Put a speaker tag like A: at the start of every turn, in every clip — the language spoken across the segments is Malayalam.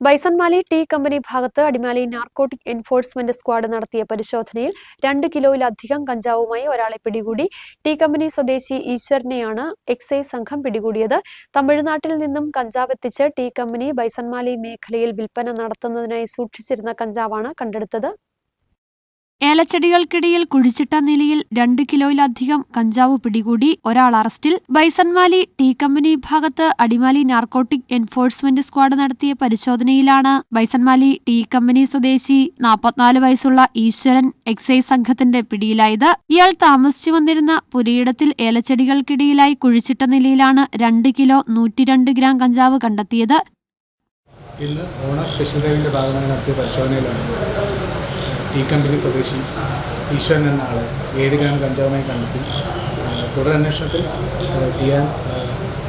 A: ബൈസൺമാലി ടീ കമ്പനി ഭാഗത്ത് അടിമാലി നാർക്കോട്ടിക് എൻഫോഴ്സ്മെന്റ് സ്ക്വാഡ് നടത്തിയ പരിശോധനയിൽ രണ്ട് കിലോയിലധികം കഞ്ചാവുമായി ഒരാളെ പിടികൂടി. ടീ കമ്പനി സ്വദേശി ഈശ്വരനെയാണ് എക്സൈസ് സംഘം പിടികൂടിയത്. തമിഴ്നാട്ടിൽ നിന്നും കഞ്ചാവ് എത്തിച്ച് ടീ കമ്പനി ബൈസൺമാലി മേഖലയിൽ വിൽപ്പന നടത്തുന്നതിനായി സൂക്ഷിച്ചിരുന്ന കഞ്ചാവാണ് കണ്ടെടുത്തത്.
B: ഏലച്ചെടികൾക്കിടയിൽ കുഴിച്ചിട്ട നിലയിൽ രണ്ട് കിലോയിലധികം കഞ്ചാവ് പിടികൂടി ഒരാൾ അറസ്റ്റിൽ. ബൈസൺമാലി ടീ കമ്പനി ഭാഗത്ത് അടിമാലി നാർക്കോട്ടിക് എൻഫോഴ്സ്മെന്റ് സ്ക്വാഡ് നടത്തിയ പരിശോധനയിലാണ് ബൈസൺമാലി ടീ കമ്പനി സ്വദേശി നാൽപ്പത്തിനാല് വയസ്സുള്ള ഈശ്വരൻ എക്സൈസ് സംഘത്തിന്റെ പിടിയിലായത്. ഇയാൾ താമസിച്ചു വന്നിരുന്ന പുരയിടത്തിൽ ഏലച്ചെടികൾക്കിടയിലായി കുഴിച്ചിട്ട നിലയിലാണ് രണ്ട് കിലോ നൂറ്റിരണ്ട് ഗ്രാം കഞ്ചാവ് കണ്ടെത്തിയത്.
C: ഇന്ന് ഓണ സ്പെഷ്യൽ ഡ്രൈവിന്റെ ഭാഗമായി നടത്തിയ പരിശോധനയിലാണ് ടീ കമ്പനി സ്വദേശി ഈശ്വരൻ എന്ന ആളെ ഏഴ് ഗ്രാം കഞ്ചാവുമായി കണ്ടെത്തി. തുടരന്വേഷണത്തിൽ ടിയാൻ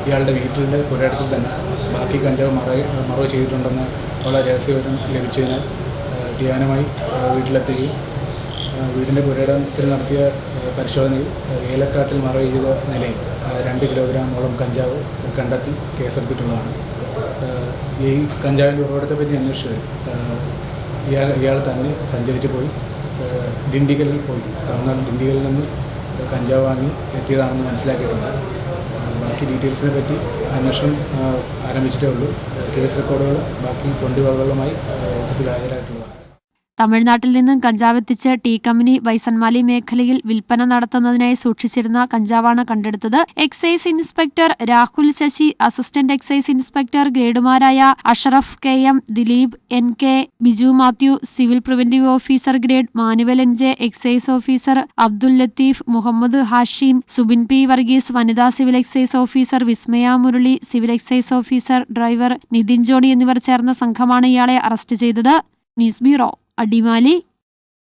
C: ഇയാളുടെ വീട്ടിന്റെ പുരയിടത്തിൽ തന്നെ ബാക്കി കഞ്ചാവ് മറവ് മറവ് ചെയ്തിട്ടുണ്ടെന്ന് ഉള്ള രഹസ്യവിവരം ലഭിച്ചതിനാൽ ടിയാനുമായി വീട്ടിലെത്തുകയും വീടിന്റെ പുരയിടത്തിൽ നടത്തിയ പരിശോധനയിൽ ഏലക്കാട്ടിൽ മറവ് ചെയ്ത നിലയിൽ രണ്ട് കിലോഗ്രാമോളം കഞ്ചാവ് കണ്ടെത്തി കേസെടുത്തിട്ടുള്ളതാണ്. ഈ കഞ്ചാവിന്റെ ഉറവിടത്തെ പറ്റി അന്വേഷിച്ചത് ഇയാൾ ഇയാൾ തന്നെ സഞ്ചരിച്ച് പോയി. ഡിണ്ടിഗലിൽ പോയി. തമിഴ്നാട് ഡിണ്ടിഗലിൽ നിന്ന് കഞ്ചാവ് വാങ്ങി എത്തിയതാണെന്ന് മനസ്സിലാക്കിയിട്ടുണ്ട്. ബാക്കി ഡീറ്റെയിൽസിനെ പറ്റി അന്വേഷണം ആരംഭിച്ചിട്ടേ ഉള്ളൂ. കേസ് റെക്കോർഡുകൾ ബാക്കി തൊണ്ടി വകകളുമായി ഓഫീസിൽ ഹാജരായിട്ടുള്ളതാണ്.
B: തമിഴ്നാട്ടിൽ നിന്നും കഞ്ചാവ് എത്തിച്ച് ടീ കമ്പനി വൈസൻമാലി മേഖലയിൽ വിൽപ്പന നടത്തുന്നതിനായി സൂക്ഷിച്ചിരുന്ന കഞ്ചാവാണ് കണ്ടെടുത്തത്. Excise inspector Rahul Sasi assistant excise inspector ഗ്രേഡുമാരായ Ashraf K M Dileep N K Biju Mathew civil preventive officer grade Manuel N J excise officer Abdul Latheef Muhammad Hashim Subin P Varghese വനിതാ civil excise officer Vismaya Murali civil excise officer driver Nithin Johny എന്നിവർ ചേർന്ന സംഘമാണ് ഇയാളെ അറസ്റ്റ് ചെയ്തത്. News bureau Adimali